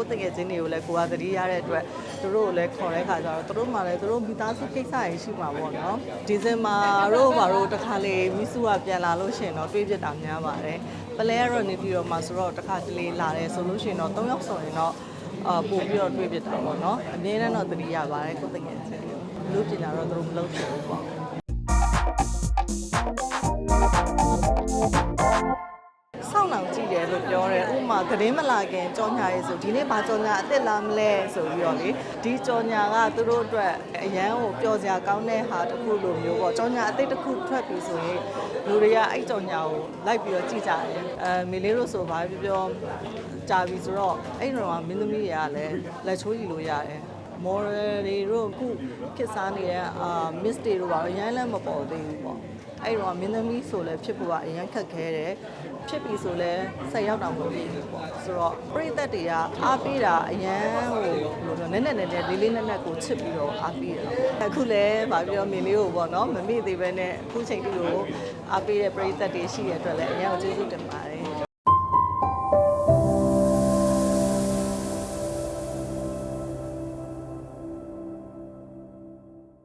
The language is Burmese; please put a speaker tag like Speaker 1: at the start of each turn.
Speaker 1: ကိုယ်တကယ်ချင်းတွေကိုလည်းကိုကသတိရတဲ့အတွက်သူတို့ကိုလည်းခေါ်တဲ့ခါကျတော့သူတို့မှလည်းသူတို့မိသားစုကိစ္စတွေရှိမှာပေါ့နော်ဒီဇင်ဘာတို့ဘာတို့တစ်ခါလေမိစုကပြန်လာလို့ရှိရင်တော့တွေးပြတာများပါတယ်ပလဲကတော့နေပြီးတော့မှဆိုတော့တစ်ခါတလေလာတယ်ဆိုလို့ရှိရင်တော့၃ယောက်ဆိုရင်တော့အာပို့ပြီးတော့တွေးပြတာပေါ့နော်အမြဲတမ်းတော့သတိရပါတယ်ကိုယ်တကယ်ချင်းတွေလူပညာတော့သူတို့မလုပ်ချင်ဘူးပေါ့ လို့ပြောတယ်ဥပမာသတင်းမလာခင်ကြောညာရေးဆိုဒီနေ့ဘာကြောညာအစ်စ်လာမလဲဆိုပြီးတော့လေဒီကြောညာကသူတို့အတွက်အရန်ကိုပျော်စရာကောင်းတဲ့ဟာတစ်ခုလိုမျိုးပေါ့ကြောညာအစ်စ်တစ်ခုထွက်ပြီဆိုရင်လူတွေကအဲ့ကြောညာကိုလိုက်ပြီးတော့ကြည့်ကြတယ်အဲမေလေးတို့ဆိုဘာပြောပြောကြာပြီဆိုတော့အဲ့တော့မင်းသမီးတွေကလည်းလက်ချိုးကြည့်လို့ရတယ် မော်ရယ်တွေတို့အခုခစ်စားနေတဲ့အာ miss တွေတို့ပါအရန်လည်းမပေါ်သေးဘူးပေါ့အဲ့တော့မင်းသမီးဆိုလဲဖြစ်ဖို့ကအရင်ခက်ခဲတယ်ဖြစ်ပြီဆိုလဲဆက်ရောက်တော့မဖြစ်ဘူးပေါ့ဆိုတော့ပြိသက်တွေကအားပေးတာအရန်ဟိုဘယ်လိုပြောနည်းနည်းနည်းနည်းလေးလေးနက်နက်ကိုချစ်ပြီးတော့အားပေးတယ်အခုလဲဗာပြောမင်းလေးကိုပေါ့နော်မမေ့သေးပဲနဲ့အခုချိန်ထိကိုအားပေးတဲ့ပြိသက်တွေရှိတဲ့အတွက်လည်းအရန်ကိုကျေးဇူးတင်ပါတယ်